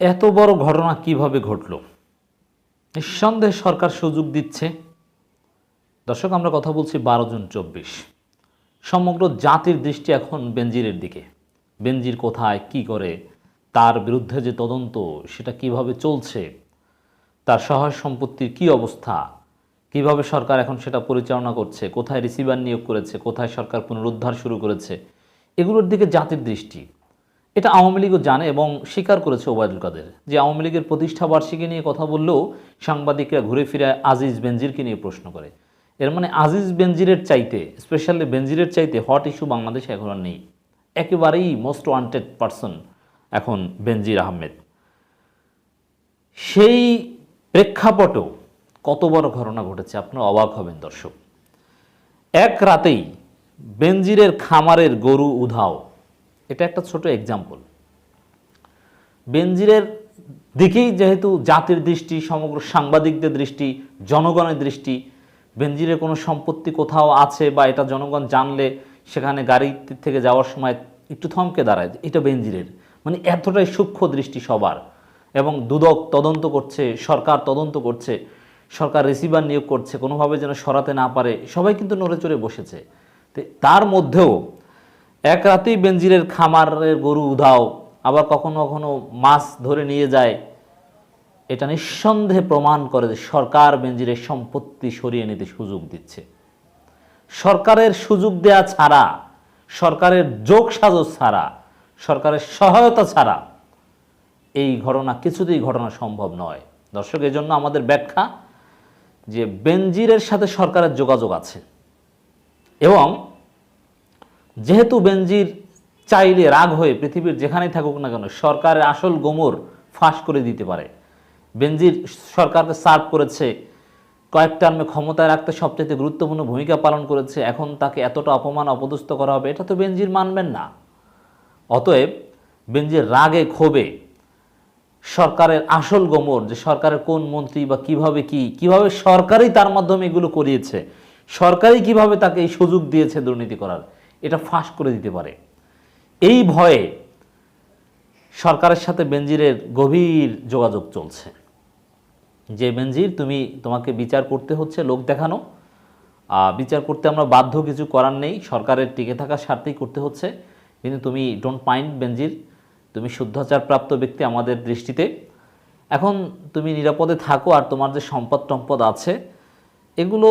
এত বড় ঘটনা কীভাবে ঘটল? নিঃসন্দেহে সরকার সুযোগ দিচ্ছে। দর্শক, আমরা কথা বলছি বারো জুন চব্বিশ। সমগ্র জাতির দৃষ্টি এখন বেনজিরের দিকে। বেনজির কোথায়, কি করে, তার বিরুদ্ধে যে তদন্ত, সেটা কীভাবে চলছে, তার সহায় সম্পত্তির কি অবস্থা, কীভাবে সরকার এখন সেটা পরিচালনা করছে, কোথায় রিসিভার নিয়োগ করেছে, কোথায় সরকার পুনরুদ্ধার শুরু করেছে, এগুলোর দিকে জাতির দৃষ্টি। এটা আওয়ামী লীগও জানে এবং স্বীকার করেছে ওবায়দুল কাদের যে আওয়ামী লীগের প্রতিষ্ঠা বার্ষিকী নিয়ে কথা বললেও সাংবাদিকরা ঘুরে ফিরে আজিজ বেনজিরকে নিয়ে প্রশ্ন করে। এর মানে আজিজ বেনজিরের চাইতে, স্পেশালি বেনজিরের চাইতে হট ইস্যু বাংলাদেশে এখন আর নেই। একেবারেই মোস্ট ওয়ান্টেড পারসন এখন বেনজির আহমেদ। সেই প্রেক্ষাপটেও কত বড় ঘটনা ঘটেছে আপনারা অবাক হবেন দর্শক। এক রাতেই বেনজিরের খামারের গরু উধাও এটা একটা ছোট এক্সাম্পল বেনজিরের দিকেই যেহেতু জাতির দৃষ্টি, সমগ্র সাংবাদিকদের দৃষ্টি, জনগণের দৃষ্টি, বেনজিরের কোনো সম্পত্তি কোথাও আছে বা এটা জনগণ জানলে সেখানে গাড়ি থেকে যাওয়ার সময় একটু থমকে দাঁড়ায়, এটা বেনজিরের। মানে এতটাই সূক্ষ্ম দৃষ্টি সবার এবং দুদক তদন্ত করছে, সরকার তদন্ত করছে, সরকার রিসিভার নিয়োগ করছে, কোনোভাবে যেন সরাতে না পারে, সবাই কিন্তু নড়ে চড়ে বসেছে। তার মধ্যেও এক রাতেই বেনজিরের খামারের গরু উধাও, আবার কখনো কখনো মাছ ধরে নিয়ে যায়। এটা নিঃসন্দেহে প্রমাণ করে যে সরকার বেনজিরের সম্পত্তি সরিয়ে নিতে সুযোগ দিচ্ছে। সরকারের সুযোগ দেয়া ছাড়া, সরকারের যোগ সাজস ছাড়া, সরকারের সহায়তা ছাড়া এই ঘটনা কিছুতেই ঘটনা সম্ভব নয়। দর্শক এই জন্য আমাদের ব্যাখ্যা যে বেনজিরের সাথে সরকারের যোগাযোগ আছে এবং যেহেতু বেনজির চাইলে রাগ হয়ে পৃথিবীর যেখানেই থাকুক না কেন সরকারের আসল গোমর ফাঁস করে দিতে পারে। বেনজির সরকারকে সার্ভ করেছে, কয়েক টার্মে ক্ষমতায় রাখতে সবচেয়ে গুরুত্বপূর্ণ ভূমিকা পালন করেছে, এখন তাকে এতটা অপমান অপদস্থ করা হবে, এটা তো বেনজির মানবেন না। অতএব বেনজির রাগে ক্ষোভে সরকারের আসল গোমর, যে সরকারের কোন মন্ত্রী বা কীভাবে কি, কীভাবে সরকারই তার মাধ্যমে এগুলো করিয়েছে, সরকারই কীভাবে তাকে এই সুযোগ দিয়েছে দুর্নীতি করার। এটা ফাঁস করে দিতে পারে। এই ভয়ে সরকারের সাথে বেনজিরের গভীর যোগাযোগ চলছে। যে বেনজির, তুমি তোমাকে বিচার করতে হচ্ছে, লোক দেখানো। বিচার করতে আমরা বাধ্য, কিছু করার নেই। সরকারের টিকে থাকার স্বার্থেই করতে হচ্ছে। কিন্তু তুমি ডোন্ট মাইন্ড বেনজির। তুমি শুদ্ধাচারপ্রাপ্ত ব্যক্তি আমাদের দৃষ্টিতে। এখন তুমি নিরাপদে থাকো আর তোমার যে সম্পদ টম্পদ আছে, এগুলো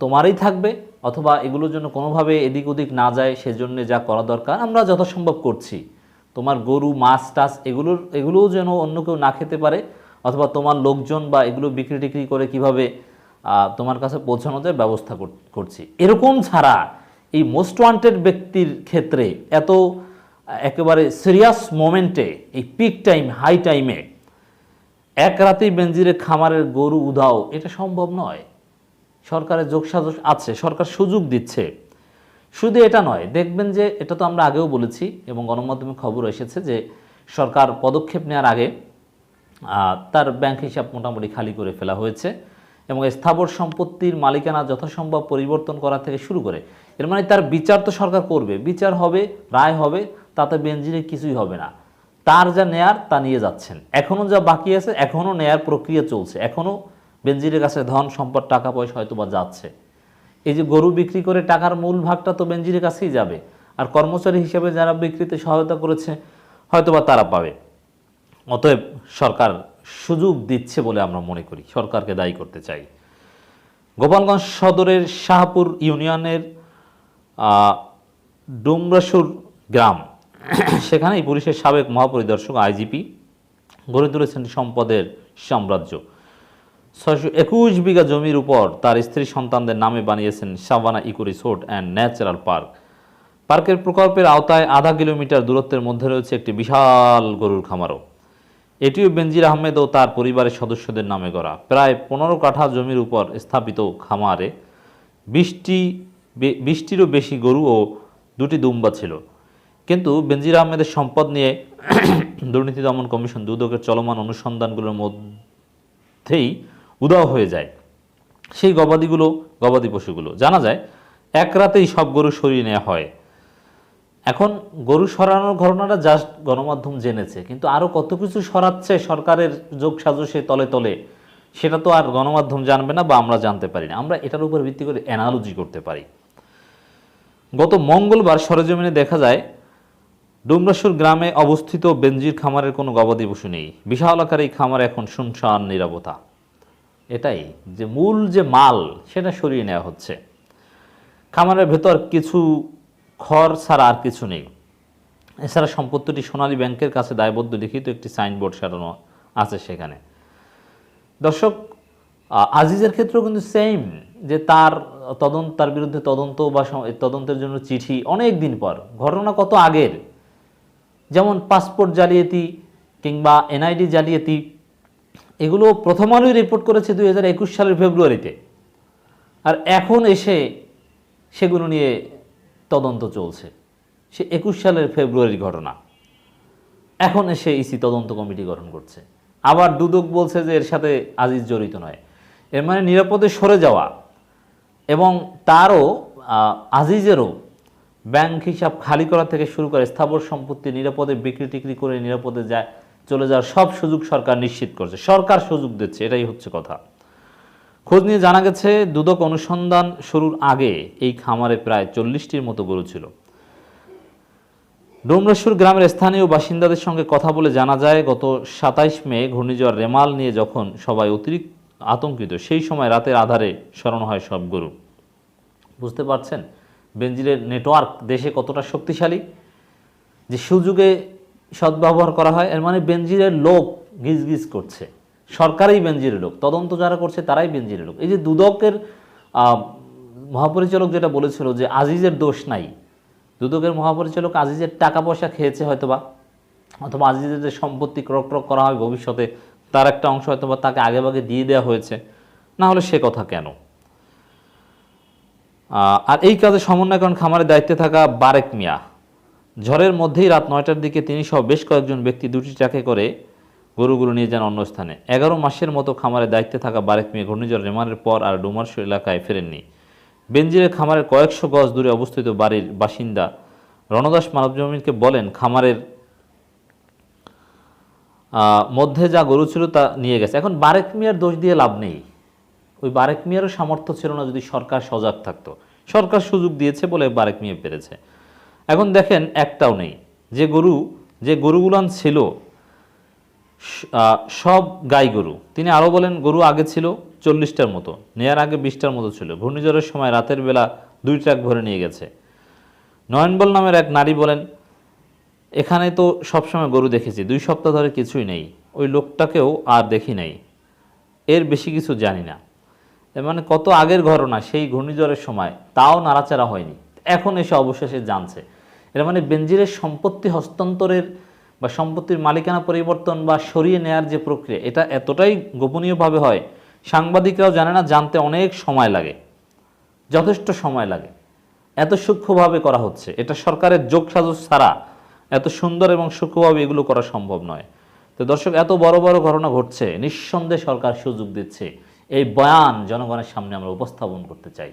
তোমারই থাকবে। অথবা এগুলোর জন্য কোনোভাবে এদিক ওদিক না যায়, সেজন্য যা করা দরকার, আমরা যথাসম্ভব করছি। তোমার গরু, মাছ, টাছ, এগুলোর, এগুলোও যেন অন্য কেউ না খেতে পারে, অথবা তোমার লোকজন বা এগুলো বিক্রি টিক্রি করে কীভাবে তোমার কাছে পৌঁছানো যায় ব্যবস্থা কর- করছি। এরকম ছাড়া এই মোস্ট ওয়ান্টেড ব্যক্তির ক্ষেত্রে এত, একেবারে সিরিয়াস মোমেন্টে এই পিক টাইম হাই টাইমে এক রাতেই বেনজিরের খামারের গরু উধাও, এটা সম্ভব নয়। সরকারের যোগসাজশ আছে, সরকার সুযোগ দিচ্ছে। শুধু এটা নয়, দেখবেন যে এটা তো আমরা আগেও বলেছি এবং গণমাধ্যমে খবর এসেছে যে সরকার পদক্ষেপ নেওয়ার আগে তার ব্যাংক হিসাব মোটামুটি খালি করে ফেলা হয়েছে এবং স্থাবর সম্পত্তির মালিকানা যথাসম্ভব পরিবর্তন করা থেকে শুরু করে, এর মানে তার বিচার তো সরকার করবে, বিচার হবে, রায় হবে, তাতে বেঞ্জিনের কিছুই হবে না। তার যা নেয়ার তা নিয়ে যাচ্ছেন। এখনও যা বাকি আছে এখনও নেয়ার প্রক্রিয়া চলছে এখনও বেঞ্জিরের কাছে ধন, সম্পদ, টাকা, পয়সা হয়তো বা যাচ্ছে। এই যে গরু বিক্রি করে টাকার মূল ভাগটা তো বেঞ্জিরের কাছেই যাবে। আর কর্মচারী হিসেবে যারা বিক্রিতে সহায়তা করেছে হয়তোবা তারা পাবে। অতএব সরকার সুযোগ দিচ্ছে বলে আমরা মনে করি, সরকারকে দায়ী করতে চাই। গোপালগঞ্জ সদরের শাহপুর ইউনিয়নের ডুমরাসুর গ্রাম। সেখানেই পুলিশের সাবেক মহাপরিদর্শক, আইজিপি, গড়ে তুলেছেন সম্পদের সাম্রাজ্য। ছয়শো একুশ বিঘা জমির উপর তার স্ত্রী সন্তানদের নামে বানিয়েছেন savannah eco resort and natural park. পার্কের প্রকল্পের আওতায় আধা কিলোমিটার দূরত্বের মধ্যে রয়েছে একটি বিশাল গরুর খামারও। এটিও বেনজির আহমেদ ও তার পরিবারের সদস্যদের নামে করা প্রায় পনেরো কাঠা জমির উপর স্থাপিত খামারে বৃষ্টি বৃষ্টিরও বেশি গরু ও দুটি দুম্বা ছিল। কিন্তু বেনজির আহমেদের সম্পদ নিয়ে দুর্নীতি দমন কমিশন দুদকের চলমান অনুসন্ধানগুলোর মধ্যেই উদাও হয়ে যায়। সেই গবাদিগুলো, গবাদি পশুগুলো। জানা যায়, এক রাতেই সব গরু সরিয়ে নেওয়া হয়। এখন গরু সরানোর ঘটনাটা জাস্ট গণমাধ্যম জেনেছে, কিন্তু আরও কত কিছু সরাচ্ছে সরকারের যোগ সাজসে তলে তলে, সেটা তো আর গণমাধ্যম জানবে না বা আমরা জানতে পারি না। আমরা এটার উপর ভিত্তি করে অ্যানালজি করতে পারি। গত মঙ্গলবার সরেজমিনে দেখা যায়, ডুমরাসুর গ্রামে অবস্থিত বেঞ্জির খামারের কোনো গবাদি পশু নেই। বিশাল আকার এই খামার এখন শুনশান নিরাপত্তা। এটাই যে মূল যে মাল সেটা সরিয়ে নেওয়া হচ্ছে। খামারের ভেতর কিছু খড় ছাড়া আর কিছু নেই। এছাড়া সম্পত্তিটি সোনালী ব্যাংকের কাছে দায়বদ্ধ লিখিত একটি সাইনবোর্ড সারানো আছে সেখানে। দর্শক আজিজের ক্ষেত্রেও কিন্তু সেম যে তার তদন্ত, তার বিরুদ্ধে তদন্ত বা তদন্তের জন্য চিঠি অনেক দিন পর, ঘটনা কত আগের? যেমন পাসপোর্ট জালিয়াতি কিংবা এনআইডি জালিয়াতি এগুলো প্রথম আলোই রিপোর্ট করেছে দুই একুশ সালের ফেব্রুয়ারিতে। আর এখন এসে সেগুলো নিয়ে তদন্ত চলছে। সে একুশ সালের ফেব্রুয়ারির ঘটনা। এখন এসে ইসি তদন্ত কমিটি গঠন করছে। আবার দুদক বলছে যে এর সাথে আজিজ জড়িত নয়। এর মানে নিরাপদে সরে যাওয়া এবং তারও আজিজেরও ব্যাংক হিসাব খালি করা থেকে শুরু করে স্থাবর সম্পত্তি নিরাপদে বিক্রি টিক্রি করে নিরাপদে যায় চলে যাওয়ার সব সুযোগ সরকার নিশ্চিত করছে। সরকার সুযোগ দিচ্ছে, এটাই হচ্ছে কথা। খোঁজ নিয়ে জানা গেছে, দুদক অনুসন্ধান শুরুর আগে এই খামারে প্রায় চল্লিশটির মতো গরু ছিল। ডোমরেশ্বর গ্রামের স্থানীয় বাসিন্দাদের সঙ্গে কথা বলে জানা যায়, গত সাতাইশ মে ঘূর্ণিঝড় রেমাল নিয়ে যখন সবাই অতিরিক্ত আতঙ্কিত, সেই সময় রাতের আধারে স্মরণ হয় সব গরু। বুঝতে পারছেন? বেঞ্জিরের নেটওয়ার্ক দেশে কতটা শক্তিশালী, যে সুযোগে সদ্ব্যবহার করা হয়, এর মানে বেঞ্জিরের লোক গিজ গিজ করছে। সরকারই বেঞ্জিরের লোক, তদন্ত যারা করছে তারাই বেঞ্জিরের লোক। এই যে দুদকের মহাপরিচালক যেটা বলেছিল যে আজিজের দোষ নাই, দুদকের মহাপরিচালক আজিজের টাকা পয়সা খেয়েছে হয়তোবা, অথবা আজিজের যে সম্পত্তি ক্রক ক্রক করা হয় ভবিষ্যতে, তার একটা অংশ হয়তোবা তাকে আগেভাগে দিয়ে দেওয়া হয়েছে, না হলে সে কথা কেন? আর এই কাজে সমন্বয়করণ খামারের দায়িত্বে থাকা বারেক মিয়া। ঝড়ের মধ্যেই রাত নয়টার দিকে তিনি সহ বেশ কয়েকজন ব্যক্তি দুটি ট্রাকে করে গরুগুলো নিয়ে যান অন্য স্থানে। এগারো মাসের মতো খামারের দায়িত্বে থাকা বারেক মিয়া ঘূর্ণিঝড় রেমানের পর আর ডুমারশো এলাকায় ফেরেননি। বেঞ্জিরের খামারের কয়েকশো গজ দূরে অবস্থিত বাড়ির বাসিন্দা রণদাস মানবজমিনকে বলেন, খামারের মধ্যে যা গরু ছিল তা নিয়ে গেছে। এখন বারেক মিয়ার দোষ দিয়ে লাভ নেই। ওই বারেক মিয়ারও সামর্থ্য ছিল না যদি সরকার সজাগ থাকতো। সরকার সুযোগ দিয়েছে বলে বারেক মিয়া পেরেছে। এখন দেখেন একটাও নেই। যে গরু, যে গরুগুলান ছিল সব গাই গরু। তিনি আরও বলেন, গরু আগে ছিল চল্লিশটার মতো, নেয়ার আগে বিশটার মতো ছিল। ঘূর্ণিঝড়ের সময় রাতের বেলা দুই ট্রাক ভরে নিয়ে গেছে। নয়নবল নামের এক নারী বলেন, এখানে তো সবসময় গরু দেখেছি, দুই সপ্তাহ ধরে কিছুই নেই। ওই লোকটাকেও আর দেখি নাই। এর বেশি কিছু জানি না। মানে কত আগের ঘটনা, সেই ঘূর্ণিঝড়ের সময়। তাও নাড়াচাড়া হয়নি। এখন এসে অবশেষে জানছে। এর মানে বেঞ্জিরের সম্পত্তি হস্তান্তরের বা সম্পত্তির মালিকানা পরিবর্তন বা সরিয়ে নেয়ার যে প্রক্রিয়া, এটা এতটাই গোপনীয়ভাবে হয়, সাংবাদিকরাও জানে না, জানতে অনেক সময় লাগে, যথেষ্ট সময় লাগে। এত সূক্ষ্মভাবে করা হচ্ছে, এটা সরকারের যোগ সাজস ছাড়া এত সুন্দর এবং সূক্ষ্মভাবে এগুলো করা সম্ভব নয়। তো দর্শক, এত বড় বড় ঘটনা ঘটছে, নিঃসন্দেহে সরকার সুযোগ দিচ্ছে, এই বয়ান জনগণের সামনে আমরা উপস্থাপন করতে চাই।